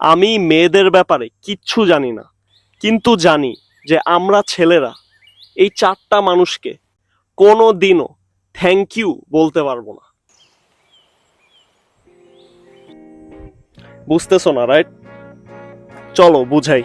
আমি মেয়েদের ব্যাপারে কিচ্ছু জানি না। কিন্তু জানি যে আমরা ছেলেরা এই চারটা মানুষকে কোনো দিনও থ্যাংক ইউ বলতে পারব না। বুঝতেছো না রাইট চলো, বুঝাই।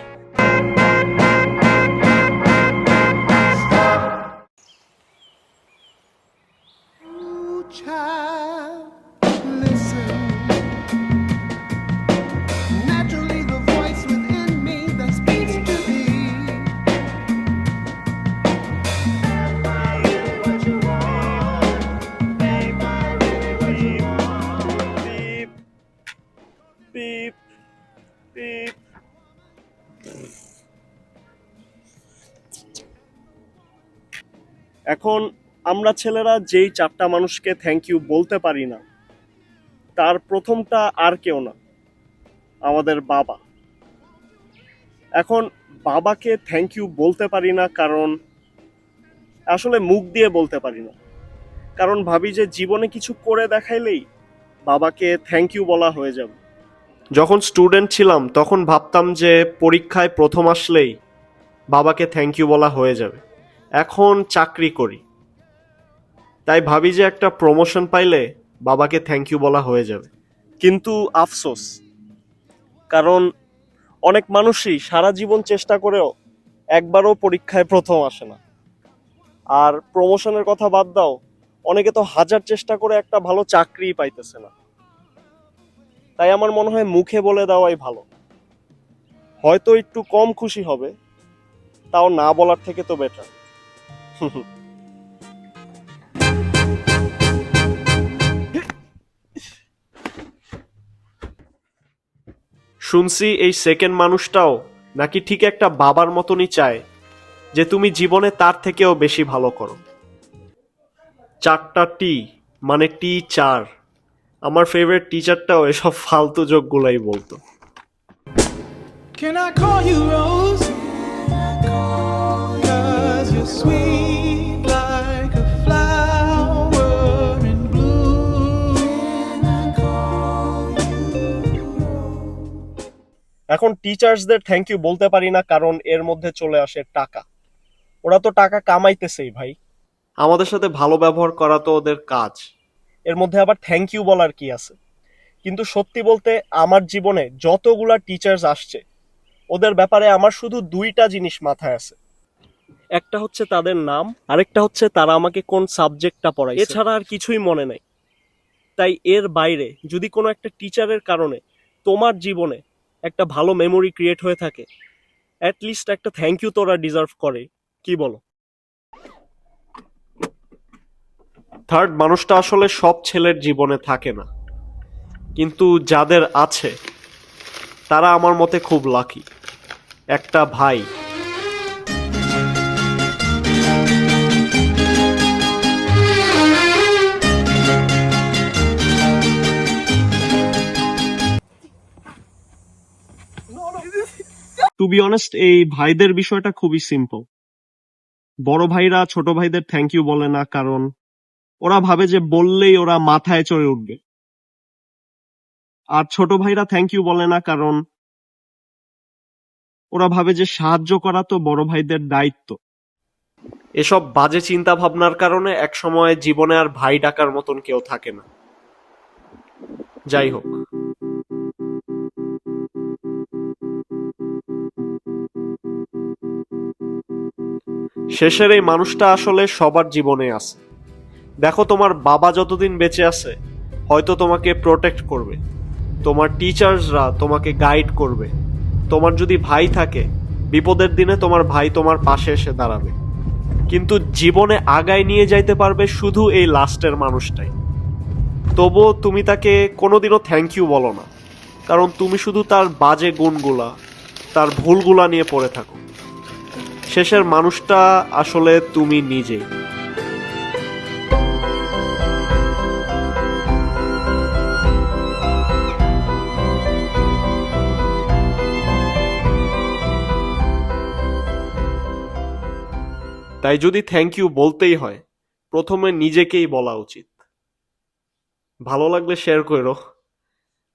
Beep. এখন আমরা ছেলেরা যেই চারটা মানুষকে থ্যাংক ইউ বলতে পারি না, তার প্রথমটা আর কেউ না, আমাদের বাবা এখন বাবাকে থ্যাংক ইউ বলতে পারি না কারণ আসলে মুখ দিয়ে বলতে পারি না কারণ ভাবি যে জীবনে কিছু করে দেখাইলেই বাবাকে থ্যাংক ইউ বলা হয়ে যাবে যখন স্টুডেন্ট ছিলাম, তখন ভাবতাম যে পরীক্ষায় প্রথম আসলেই বাবাকে থ্যাংক ইউ বলা হয়ে যাবে। এখন চাকরি করি। তাই ভাবি যে একটা প্রমোশন পাইলে বাবাকে থ্যাংক ইউ বলা হয়ে যাবে। কিন্তু আফসোস, কারণ অনেক মানুষই সারা জীবন চেষ্টা করেও একবারও পরীক্ষায় প্রথম আসে না। আর প্রমোশনের কথা বাদ দাও, অনেকে তো হাজার চেষ্টা করে একটা ভালো চাকরি পাইতেছে না। তাই আমার মনে হয় মুখে বলে দেওয়াই ভালো। হয়তো একটু কম খুশি হবে, তাও না বলার থেকে তো বেটার শুনছি এই সেকেন্ড মানুষটাও নাকি ঠিক একটা বাবার মতনই চায়, যে তুমি জীবনে তার থেকেও বেশি ভালো করো। চারটা টি মানে টি চার। আমার ফেভারিট টিচারটাও এসব ফালতু যোগগুলাই বলতো Can I call you Rose? Cause you're sweet like a flower in bloom. এখন টিচার্সদের থ্যাংক ইউ বলতে পারি না কারণ এর মধ্যে চলে আসে টাকা ওরা তো টাকা কামাইতেছেই ভাই আমাদের সাথে ভালো ব্যবহার করা তো ওদের কাজ এর মধ্যে আবার থ্যাংক ইউ বলার কি আছে? কিন্তু সত্যি বলতে আমার জীবনে যতগুলা টিচার্স আসছে, ওদের ব্যাপারে আমার শুধু দুইটা জিনিস মাথায় আছে। একটা হচ্ছে তাদের নাম, আরেকটা হচ্ছে তারা আমাকে কোন সাবজেক্টটা পড়ায় এছাড়া আর কিছুই মনে নাই। তাই এর বাইরে যদি কোনো একটা টিচারের কারণে তোমার জীবনে একটা ভালো মেমোরি ক্রিয়েট হয়ে থাকে অ্যাটলিস্ট একটা থ্যাংক ইউ তোরা ডিজার্ভ করে। কি বলো? থার্ড মানুষটা আসলে সব ছেলের জীবনে থাকে না। কিন্তু যাদের আছে, তারা আমার মতে খুব লাকি একটা ভাই। টু বি অনেস্ট এই ভাইদের বিষয়টা খুবই সিম্পল বড় ভাইরা ছোট ভাইদের থ্যাংক ইউ বলে না, কারণ ওরা ভাবে যে বললেই ওরা মাথায় চড়ে উঠবে। আর ছোট ভাইরা থ্যাংক ইউ বলে না, কারণ ওরা ভাবে যে সাহায্য করা তো বড় ভাইদের দায়িত্ব। এসব বাজে চিন্তা ভাবনার কারণে এক সময় জীবনে আর ভাই ডাকার মতন কেউ থাকে না। যাই হোক। শেষের এই মানুষটা আসলে সবার জীবনে আছে। দেখো তোমার বাবা যতদিন বেঁচে আছে, হয়তো তোমাকে প্রোটেক্ট করবে। তোমার টিচার্সরা তোমাকে গাইড করবে। তোমার যদি ভাই থাকে, বিপদের দিনে তোমার ভাই তোমার পাশে এসে দাঁড়াবে। কিন্তু জীবনে আগায় নিয়ে যাইতে পারবে শুধু এই লাস্টের মানুষটাই। তবুও তুমি তাকে কোনোদিনও থ্যাংক ইউ বলো না। কারণ তুমি শুধু তার বাজে গুণগুলা, তার ভুলগুলা নিয়ে পড়ে থাকো। শেষের মানুষটা আসলে তুমি নিজেই। তাই যদি থ্যাংক ইউ বলতেই হয়, প্রথমে নিজেকেই বলা উচিত। ভালো লাগলে শেয়ার করো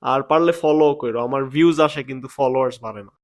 আর পারলে ফলো করো আমার ভিউজ আসে কিন্তু ফলোয়ার্স বাড়ে না।